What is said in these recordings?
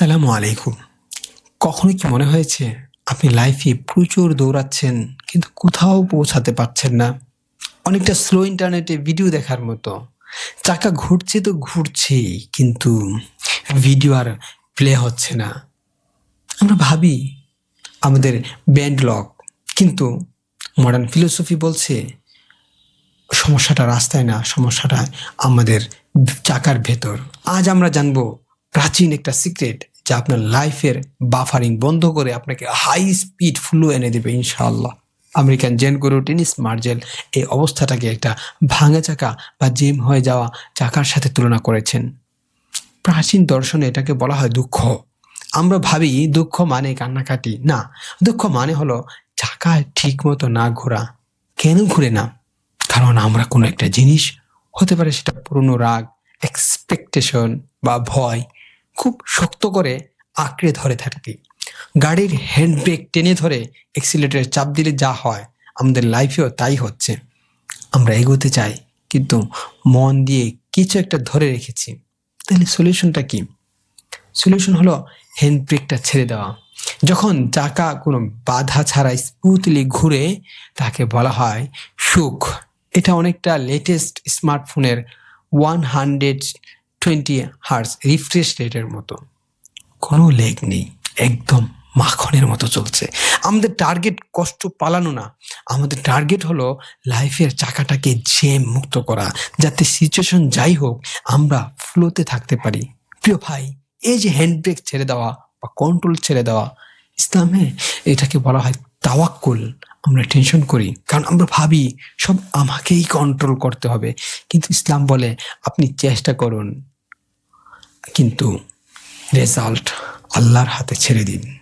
আসসালামু আলাইকুম। কখনো কি মনে হয়েছে আপনি লাইফে প্রচুর দৌড়াচ্ছেন, কিন্তু কোথাও পৌঁছাতে পারছেন না? অনেকটা স্লো ইন্টারনেটে ভিডিও দেখার মতো। চাকা ঘুরছে তো ঘুরছেই, কিন্তু ভিডিও আর প্লে হচ্ছে না। আমরা ভাবি আমাদের ব্যান্ড লক কিন্তু মডার্ন ফিলোসফি বলছে, সমস্যাটা রাস্তায় না, সমস্যাটা আমাদের চাকার ভেতর। আজ আমরা জানব প্রাচীন একটা সিক্রেট যা আপনার লাইফের বাফারিং বন্ধ করে আপনাকে হাই স্পিড ফ্লো এনে দেবে, ইনশাআল্লাহ। American Zen guru, Dennis Merzel, এই অবস্থাটাকে একটা ভাঙা চাকা বা জিম হয়ে যাওয়া চাকার সাথে তুলনা করেছেন। প্রাচীন দর্শনে এটাকে বলা হয় দুঃখ। আমরা ভাবি দুঃখ মানে কান্নাকাটি। না, দুঃখ মানে হলো চাকা ঠিক মতো না ঘোরা। কেন ঘুরে না? কারণ আমরা কোনো একটা জিনিস, হতে পারে সেটা পুরনো রাগ এক্সপেকটেশন বা ভয় খুব শক্ত করে আঁকড়ে ধরে থাকি। গাড়ির হ্যান্ড ব্রেক টেনে ধরে এক্সিলেটারে চাপ দিলে যা হয়, আমাদের লাইফেও তাই হচ্ছে। আমরা এগোতে চাই, কিন্তু মন দিয়ে কিছু একটা ধরে রেখেছি। তাহলে সলিউশনটা কি? সলিউশন হলো হ্যান্ড ব্রেকটা ছেড়ে দেওয়া। যখন চাকা কোনো বাধা ছাড়া স্মুথলি ঘুরে, তাকে বলা হয় সুখ এটা অনেকটা লেটেস্ট স্মার্টফোনের one hundred twenty hertz refresh রেটের মতো। কোনো লেগ নেই, একদম মাখনের মতো চলছে। আমাদের টার্গেট কষ্ট পালানো না। আমাদের টার্গেট হলো লাইফের চাকাটাকে জেম মুক্ত করা। যাতে সিচুয়েশন যাই হোক, আমরা ফ্লোতে থাকতে পারি। প্রিয় ভাই, এই যে হ্যান্ড ব্রেক ছেড়ে দেওয়া বা কন্ট্রোল ছেড়ে দেওয়া, ইসলামে এটাকে বলা হয় তাওয়াক্কুল। আমরা টেনশন করি। কারণ আমরা ভাবি, সব আমাকেই কন্ট্রোল করতে হবে। কিন্তু ইসলাম বলে, আপনি চেষ্টা করুন। কিন্তু রেজাল্ট আল্লাহর হাতে ছেড়ে দিন।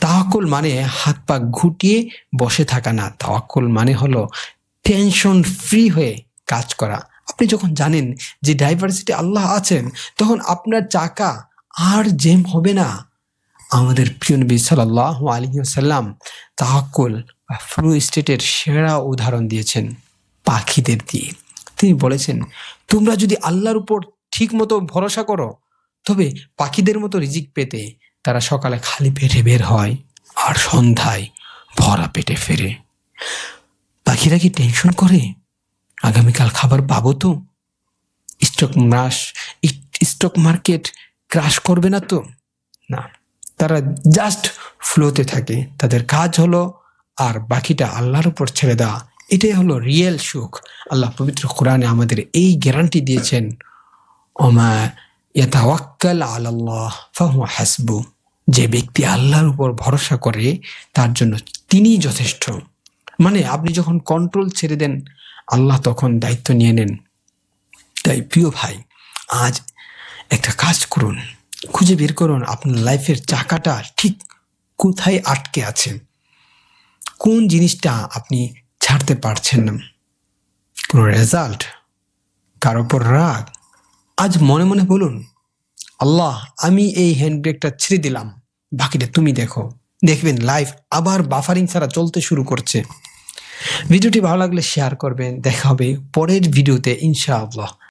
তাওয়াক্কুল মানে হাত পা ঘুটিয়ে বসে থাকা না। তাওয়াক্কুল মানে হলো টেনশন ফ্রি হয়ে কাজ করা। আপনি যখন জানেন যে ডাইভার্সিটি আল্লাহ আছেন, তখন আপনার চাকা আর জেম হবে না। আমাদের প্রিয় নবী সাল্লাহ আলী সাল্লাম তাহাক্কুল বা ফ্লু স্টেটের সেরা উদাহরণ দিয়েছেন পাখিদের দিয়ে। তিনি বলেছেন, তোমরা যদি আল্লাহর উপর ঠিক মতো ভরসা করো। তবে পাখিদের মতো রিজিক পেতে তারা সকালে খালি পেটে বের হয় আর সন্ধ্যায় ভরা পেটে ফেরে। পাখিরা কি টেনশন করে? আগামীকাল খাবার পাবো তো? স্টক মাস স্টক মার্কেট ক্রাশ করবে না তো? না, তারা জাস্ট ফ্লোতে থাকে। তাদের কাজ হলো আর বাকিটা আল্লাহর উপর ছেড়ে দেওয়া। এটাই হলো রিয়েল সুখ। আল্লাহ পবিত্র কোরআনে আমাদের এই গ্যারান্টি দিয়েছেন ওমা ইয়াতাওয়াক্কাল আলাল্লাহ ফাহু হাসবু যে ব্যক্তি আল্লাহর উপর ভরসা করে, তার জন্য তিনিই যথেষ্ট। মানে আপনি যখন কন্ট্রোল ছেড়ে দেন, আল্লাহ তখন দায়িত্ব নিয়ে নেন। তাই প্রিয় ভাই, আজ একটা কাজ করুন। খুঁজে বের করুন আপনার লাইফের চাকাটা ঠিক কোথায় আটকে আছে। কোন জিনিসটা আপনি ছাড়তে পারছেন না। কোনো রেজাল্ট কার ওপর রাগ আজ মনে মনে বলুন, আল্লাহ, আমি এই হ্যান্ড ব্রেকটা ছেড়ে দিলাম। বাকিটা তুমি দেখো। দেখবেন লাইফ আবার বাফারিং ছাড়া চলতে শুরু করছে। ভিডিওটি ভালো লাগলে শেয়ার করবেন। দেখা হবে পরের ভিডিওতে, ইনশাআল্লাহ।